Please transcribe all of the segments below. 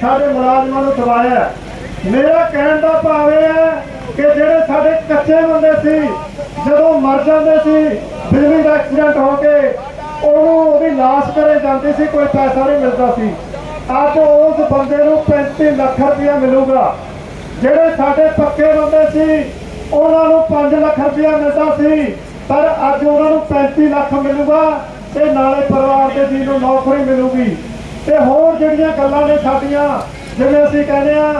ਸਾਡੇ ਮੁਲਾਜ਼ਮਾਂ ਨੂੰ ਦਵਾਇਆ ਮੇਰਾ ਕਹਿਣ ਦਾ ਭਾਵ ਇਹ ਹੈ ਕਿ ਜਿਹੜੇ ਸਾਡੇ ਕੱਚੇ ਬੰਦੇ ਸੀ, ਜਦੋਂ ਮਰ ਜਾਂਦੇ ਸੀ, ਬਿਜਲੀ ਦਾ ਐਕਸੀਡੈਂਟ ਹੋ ਕੇ, ਉਹਨੂੰ ਉਹਦੀ ਲਾਸ਼ ਕਰੇ ਜਾਂਦੀ ਸੀ, ਕੋਈ ਪੈਸਾ ਨਹੀਂ ਮਿਲਦਾ ਸੀ। ਅੱਜ ਉਸ ਬੰਦੇ ਨੂੰ 35 ਲੱਖ ਰੁਪਇਆ ਮਿਲੂਗਾ। ਜਿਹੜੇ ਸਾਡੇ ਪੱਕੇ ਬੰਦੇ ਸੀ, ਉਹਨਾਂ ਨੂੰ 5 ਲੱਖ ਰੁਪਇਆ ਮਿਲਦਾ ਸੀ, ਪਰ ਅੱਜ ਉਹਨਾਂ ਨੂੰ 35 ਲੱਖ ਮਿਲੂਗਾ ਤੇ ਨਾਲੇ ਪਰਿਵਾਰ ਦੇ ਜੀ ਨੂੰ ਨੌਕਰੀ ਮਿਲੂਗੀ। ਤੇ ਹੋਰ ਜਿਹੜੀਆਂ ਗੱਲਾਂ ਨੇ ਸਾਡੀਆਂ, ਜਿਵੇਂ ਅਸੀਂ ਕਹਿੰਦੇ ਆ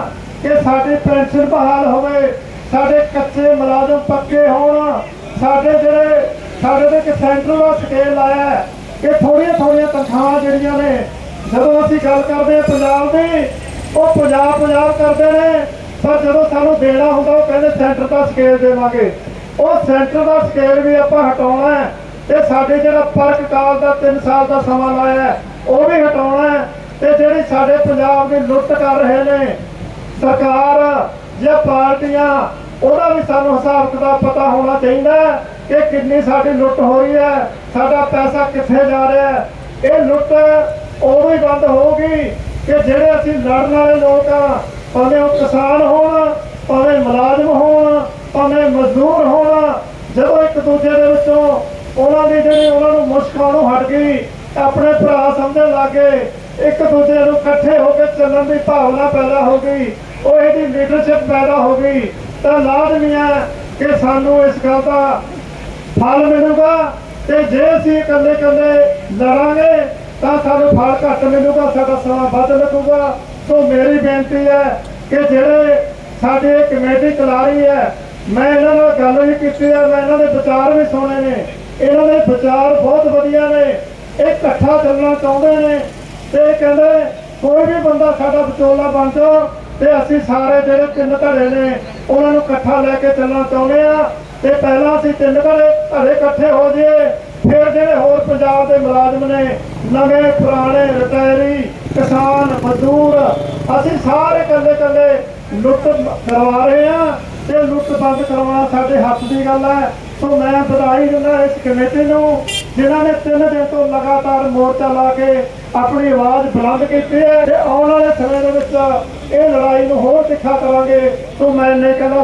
ਕਿ ਸਾਡੀ ਪੈਨਸ਼ਨ ਬਹਾਲ ਹੋਵੇ, ਸਾਡੇ ਕੱਚੇ ਮੁਲਾਜ਼ਮ ਪੱਕੇ ਹੋਣ, ਸਾਡੇ ਜਿਹੜੇ, ਸਾਡੇ ਤੇ ਇੱਕ ਸੈਂਟਰ ਦਾ ਸਕੇਲ ਲਾਇਆ ਕਿ ਥੋੜੀਆਂ ਥੋੜੀਆਂ ਤਨਖਾਹਾਂ ਜਿਹੜੀਆਂ ਨੇ, ਜਦੋਂ ਅਸੀਂ ਗੱਲ ਕਰਦੇ ਹਾਂ ਪੰਜਾਬ ਦੀ, ਉਹ ਪੰਜਾਬ ਪੰਜਾਬ ਕਰਦੇ ਨੇ, ਪਰ ਜਦੋਂ ਸਾਨੂੰ ਦੇਣਾ ਹੁੰਦਾ, ਉਹ ਕਹਿੰਦੇ ਸੈਂਟਰ ਦਾ ਸਕੇਲ ਦੇਵਾਂਗੇ। ਉਹ ਸੈਂਟਰ ਦਾ ਸਕੇਲ ਵੀ ਆਪਾਂ ਹਟਾਉਣਾ ਹੈ, ਤੇ ਸਾਡੇ ਜਿਹੜਾ ਪਰਕ ਕਾਲ ਦਾ 3 ਸਾਲ ਦਾ ਸਮਾਂ ਲਾਇਆ ਉਹ ਵੀ ਹਟਾਉਣਾ ਹੈ ਤੇ ਜਿਹੜੀ ਸਾਡੇ ਪੰਜਾਬ ਦੀ ਲੁੱਟ ਕਰ ਰਹੇ ਨੇ। ਸਰਕਾਰ ਜਾਂ ਪਾਰਟੀਆਂ, ਉਹਦਾ ਵੀ ਸਾਨੂੰ ਹਿਸਾਬ ਕਿਤਾਬ ਪਤਾ ਹੋਣਾ ਚਾਹੀਦਾ ਕਿ ਕਿੰਨੀ ਸਾਡੀ ਲੁੱਟ ਹੋ ਰਹੀ ਹੈ, ਸਾਡਾ ਪੈਸਾ ਕਿੱਥੇ ਜਾ ਰਿਹਾ ਹੈ। ਇਹ ਲੁੱਟ ਉਦੋਂ ਹੀ ਬੰਦ ਹੋਊਗੀ ਕਿ ਜਿਹੜੇ ਅਸੀਂ ਲੜਨ ਵਾਲੇ ਲੋਕ ਆ, ਭਾਵੇਂ ਉਹ ਕਿਸਾਨ ਹੋਣ, ਭਾਵੇਂ ਮੁਲਾਜ਼ਮ ਹੋਣ, ਭਾਵੇਂ ਮਜ਼ਦੂਰ ਹੋਣ, ਜਦੋਂ ਇੱਕ ਦੂਜੇ ਦੇ ਵਿੱਚੋਂ ਉਹਨਾਂ ਦੀ ਜਿਹੜੀ ਉਹਨਾਂ ਨੂੰ ਮੁਸ਼ਕਾਣੋਂ ਹਟ ਗਈ, ਆਪਣੇ ਭਰਾ ਸਮਝਣ ਲੱਗੇ ਇੱਕ ਦੂਜੇ ਨੂੰ ਇਕੱਠੇ ਹੋ ਕੇ ਚੱਲਣ ਦੀ ਭਾਵਨਾ ਪੈਦਾ ਹੋ ਗਈ। ਉਹ ਇਹਦੀ ਲੀਡਰਸ਼ਿਪ ਪੈਦਾ ਹੋ ਗਈ। ਤਾਂ ਲਾਜ਼ਮੀ ਹੈ ਕਿ ਸਾਨੂੰ ਇਸ ਗੱਲ ਦਾ ਫਲ ਮਿਲੂਗਾ ਤੇ ਜੇ ਅਸੀਂ ਇਕੱਲੇ ਇਕੱਲੇ ਲੜਾਂਗੇ, ਤਾਂ ਸਾਨੂੰ ਫਲ ਘੱਟ ਮਿਲੂਗਾ, ਸਾਡਾ ਸਮਾਂ ਵੱਧ ਲੱਗੂਗਾ। ਸੋ ਮੇਰੀ ਬੇਨਤੀ ਹੈ ਕਿ ਜਿਹੜੇ ਸਾਡੇ ਕਮੇਟੀ ਚਲਾ ਰਹੀ ਹੈ, ਮੈਂ ਇਹਨਾਂ ਨਾਲ ਗੱਲ ਵੀ ਕੀਤੀ ਹੈ, ਮੈਂ ਇਹਨਾਂ ਦੇ ਵਿਚਾਰ ਵੀ ਸੁਣੇ ਨੇ। ਇਹਨਾਂ ਦੇ ਵਿਚਾਰ ਬਹੁਤ ਵਧੀਆ ਨੇ। ਇਹ ਇਕੱਠਾ ਚੱਲਣਾ ਚਾਹੁੰਦੇ ਨੇ। ਤੇ ਕਹਿੰਦੇ ਕੋਈ ਵੀ ਬੰਦਾ ਸਾਡਾ ਵਿਚੋਲਾ ਬਣ ਜਾਓ ਤੇ ਅਸੀਂ ਸਾਰੇ ਜਿਹੜੇ ਤਿੰਨ ਧੜੇ ਨੇ, ਉਹਨਾਂ ਨੂੰ ਇਕੱਠਾ ਲੈ ਕੇ ਚੱਲਣਾ ਚਾਹੁੰਦੇ ਆ। ਤੇ ਪਹਿਲਾਂ ਅਸੀਂ ਤਿੰਨ ਧੜੇ ਧੜੇ ਇਕੱਠੇ ਹੋ ਜਾਈਏ, ਫਿਰ ਜਿਹੜੇ ਹੋਰ ਪੰਜਾਬ ਦੇ ਮੁਲਾਜ਼ਮ ਨੇ, ਨਵੇਂ ਪੁਰਾਣੇ ਰਿਟਾਇਰੀ, ਕਿਸਾਨ, ਮਜ਼ਦੂਰ, ਅਸੀਂ ਸਾਰੇ ਇਕੱਲੇ ਇਕੱਲੇ ਲੁੱਟ ਕਰਵਾ ਰਹੇ ਆ ਤੇ ਲੁੱਟ ਬੰਦ ਕਰਵਾਉਣਾ ਸਾਡੇ ਹੱਥ ਦੀ ਗੱਲ ਹੈ ਸੋ ਮੈਂ ਵਧਾਈ ਦਿੰਦਾ ਇਸ ਕਮੇਟੀ ਨੂੰ, ਜਿਨ੍ਹਾਂ ਨੇ ਤਿੰਨ ਦਿਨ ਤੋਂ ਲਗਾਤਾਰ ਮੋਰਚਾ ਲਾ ਕੇ ਆਪਣੀ ਆਵਾਜ਼ ਬੁਲੰਦ ਕੀਤੀ ਹੈ ਤੇ ਆਉਣ ਵਾਲੇ ਸਮੇਂ ਦੇ ਵਿੱਚ ਇਹ ਲੜਾਈ ਨੂੰ ਹੋਰ ਤਿੱਖਾ ਕਰਾਂਗੇ। ਸੋ ਮੈਂ ਇੰਨੇ ਕਹਿੰਦਾ